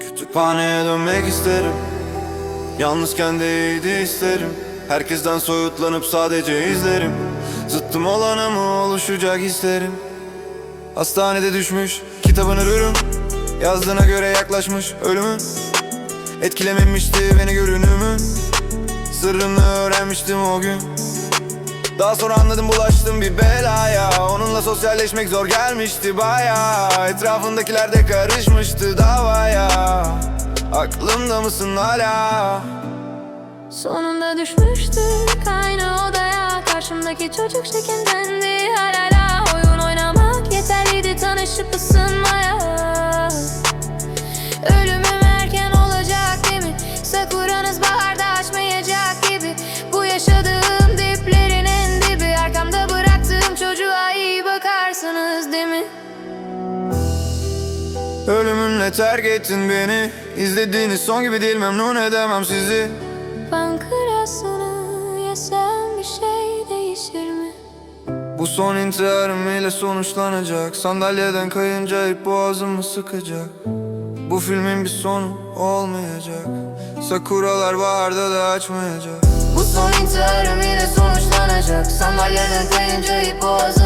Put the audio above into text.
Kütüphaneye dönmek isterim. Yalnızken de iyiydi isterim. Herkesten soyutlanıp sadece izlerim. Zıttım olana mı oluşacak isterim Hastanede düşmüş kitabın ürün Yazdığına göre yaklaşmış ölümün Etkilememişti beni görünümün Sırrını öğrenmiştim o gün daha sonra anladım bulaştım bir belaya. Onunla sosyalleşmek zor gelmişti baya. Etrafındakiler de karışmıştı davaya. Aklımda mısın hala? Sonunda düşmüştük aynı odaya. Karşımdaki çocuk şekillendi hala Ölümünle terk ettin beni. İzlediğiniz son gibi değil memnun edemem sizi. Pankreasını yesem bir şey değişir mi? Bu son intiharım ile sonuçlanacak. Sandalyeden kayınca ip boğazımı sıkacak. Bu filmin bir sonu olmayacak. Sakuralar baharda da açmayacak. Bu son intiharım ile sonuçlanacak. Sandalyeden kayınca ip boğazımı